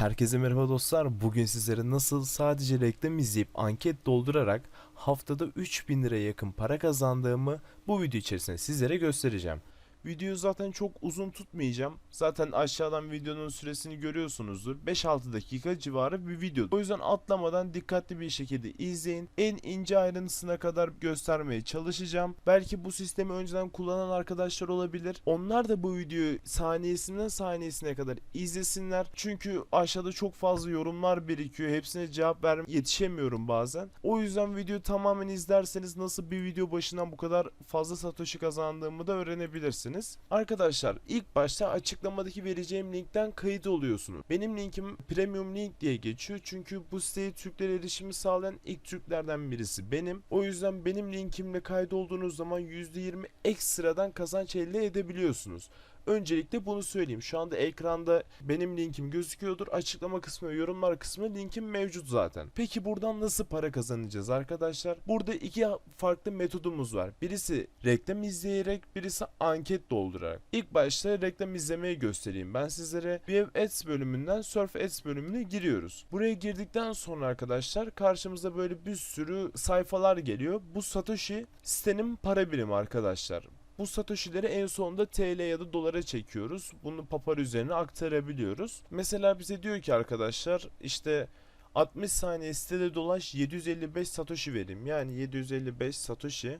Herkese merhaba dostlar. Bugün sizlere nasıl sadece reklam izleyip anket doldurarak haftada 3000 liraya yakın para kazandığımı bu video içerisinde sizlere göstereceğim. Videoyu zaten çok uzun tutmayacağım. Zaten aşağıdan videonun süresini görüyorsunuzdur. 5-6 dakika civarı bir video. O yüzden atlamadan dikkatli bir şekilde izleyin. En ince ayrıntısına kadar göstermeye çalışacağım. Belki bu sistemi önceden kullanan arkadaşlar olabilir. Onlar da bu videoyu saniyesinden saniyesine kadar izlesinler. Çünkü aşağıda çok fazla yorumlar birikiyor. Hepsine cevap vermeye yetişemiyorum bazen. O yüzden videoyu tamamen izlerseniz nasıl bir video başından bu kadar fazla satoshi kazandığımı da öğrenebilirsiniz. Arkadaşlar ilk başta açıklamadaki vereceğim linkten kayıt oluyorsunuz. Benim linkim premium link diye geçiyor. Çünkü bu siteye Türklere erişimi sağlayan ilk Türklerden birisi benim. O yüzden benim linkimle kaydolduğunuz zaman %20 ekstradan kazanç elde edebiliyorsunuz. Öncelikle bunu söyleyeyim. Şu anda ekranda benim linkim gözüküyordur. Açıklama kısmı ve yorumlar kısmı linkim mevcut zaten. Peki buradan nasıl para kazanacağız arkadaşlar? Burada iki farklı metodumuz var. Birisi reklam izleyerek, birisi anket doldurarak. İlk başta reklam izlemeyi göstereyim. Ben sizlere Web Ads bölümünden Surf Ads bölümüne giriyoruz. Buraya girdikten sonra arkadaşlar karşımıza böyle bir sürü sayfalar geliyor. Bu Satoshi sitenin para birimi arkadaşlar. Bu satoshi'leri en sonunda TL ya da dolara çekiyoruz. Bunu papar üzerine aktarabiliyoruz. Mesela bize diyor ki arkadaşlar işte 60 saniye sitede dolaş 755 satoshi vereyim. Yani 755 satoshi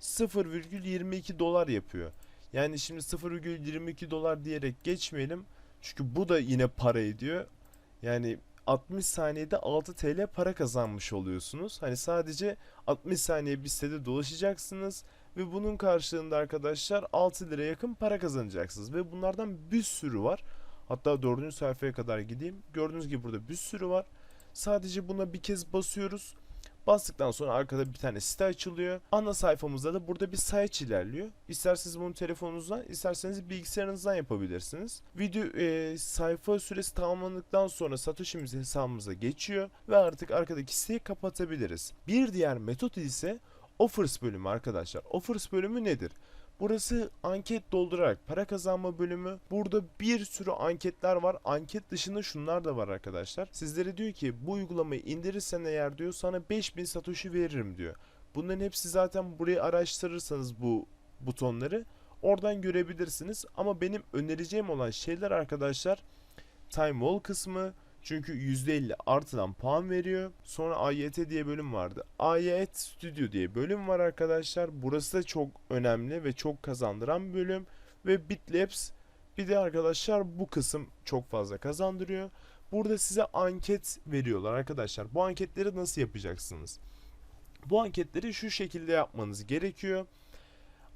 0,22 dolar yapıyor. Yani şimdi 0,22 dolar diyerek geçmeyelim. Çünkü bu da yine para ediyor. Yani 60 saniyede 6 TL para kazanmış oluyorsunuz. Hani sadece 60 saniye bir sitede dolaşacaksınız ve bunun karşılığında arkadaşlar 6 lira yakın para kazanacaksınız ve bunlardan bir sürü var. Hatta 4. sayfaya kadar gideyim. Gördüğünüz gibi burada bir sürü var. Sadece buna bir kez basıyoruz. Bastıktan sonra arkada bir tane site açılıyor. Ana sayfamızda da burada bir sayaç ilerliyor. İsterseniz bunu telefonunuzdan, isterseniz bilgisayarınızdan yapabilirsiniz. Video e, sayfa süresi tamamlandıktan sonra Satoshi'miz hesabımıza geçiyor ve artık arkadaki siteyi kapatabiliriz. Bir diğer metot ise Offers bölümü arkadaşlar. Offers bölümü nedir? Burası anket doldurarak para kazanma bölümü. Burada bir sürü anketler var. Anket dışında şunlar da var arkadaşlar. Sizlere diyor ki bu uygulamayı indirirsen eğer diyor sana 5000 satoshi veririm diyor. Bunların hepsi zaten burayı araştırırsanız bu butonları oradan görebilirsiniz. Ama benim önereceğim olan şeyler arkadaşlar Time Wall kısmı, çünkü %50 artıdan puan veriyor. Sonra AYT diye bölüm vardı. AYT Studio diye bölüm var arkadaşlar. Burası da çok önemli ve çok kazandıran bir bölüm. Ve Bitlabs bir de arkadaşlar bu kısım çok fazla kazandırıyor. Burada size anket veriyorlar arkadaşlar. Bu anketleri nasıl yapacaksınız? Bu anketleri şu şekilde yapmanız gerekiyor.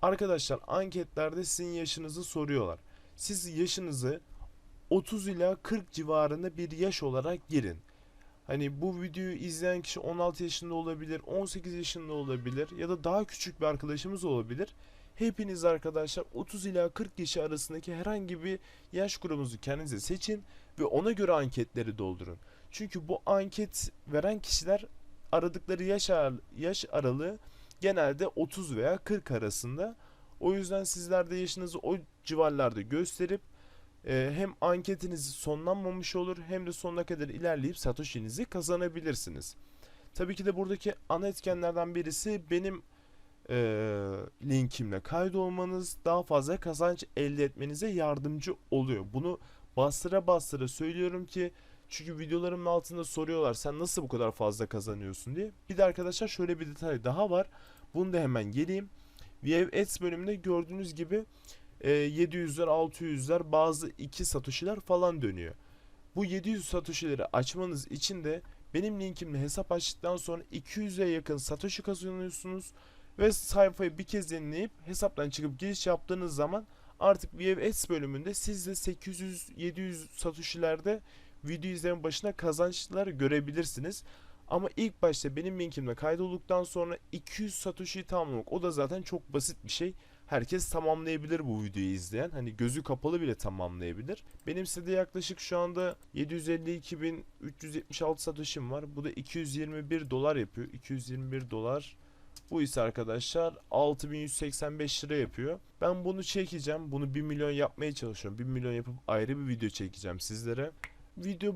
Arkadaşlar anketlerde sizin yaşınızı soruyorlar. Siz yaşınızı 30 ila 40 civarında bir yaş olarak girin. Hani bu videoyu izleyen kişi 16 yaşında olabilir, 18 yaşında olabilir ya da daha küçük bir arkadaşımız olabilir. Hepiniz arkadaşlar 30 ila 40 yaş arasındaki herhangi bir yaş grubumuzu kendinize seçin ve ona göre anketleri doldurun. Çünkü bu anket veren kişiler aradıkları yaş, ar- yaş aralığı genelde 30 veya 40 arasında. O yüzden sizler de yaşınızı o civarlarda gösterip ee, hem anketiniz sonlanmamış olur hem de sonuna kadar ilerleyip Satoshi'nizi kazanabilirsiniz. Tabii ki de buradaki ana etkenlerden birisi benim e, linkimle kaydolmanız daha fazla kazanç elde etmenize yardımcı oluyor. Bunu bastıra bastıra söylüyorum ki çünkü videolarımın altında soruyorlar sen nasıl bu kadar fazla kazanıyorsun diye. Bir de arkadaşlar şöyle bir detay daha var. Bunu da hemen geleyim. Web Ads bölümünde gördüğünüz gibi e, 700'ler 600'ler bazı 2 satoshi'ler falan dönüyor. Bu 700 satoshi'leri açmanız için de benim linkimle hesap açtıktan sonra 200'e yakın satoshi kazanıyorsunuz ve sayfayı bir kez yenileyip hesaptan çıkıp giriş yaptığınız zaman artık Ads bölümünde siz de 800-700 satoshi'lerde video izleme başına kazançlar görebilirsiniz. Ama ilk başta benim linkimle kaydolduktan sonra 200 satoshi'yi tamamlamak o da zaten çok basit bir şey herkes tamamlayabilir bu videoyu izleyen. Hani gözü kapalı bile tamamlayabilir. Benim sitede yaklaşık şu anda 752.376 satışım var. Bu da 221 dolar yapıyor. 221 dolar. Bu ise arkadaşlar 6185 lira yapıyor. Ben bunu çekeceğim. Bunu 1 milyon yapmaya çalışıyorum. 1 milyon yapıp ayrı bir video çekeceğim sizlere. Video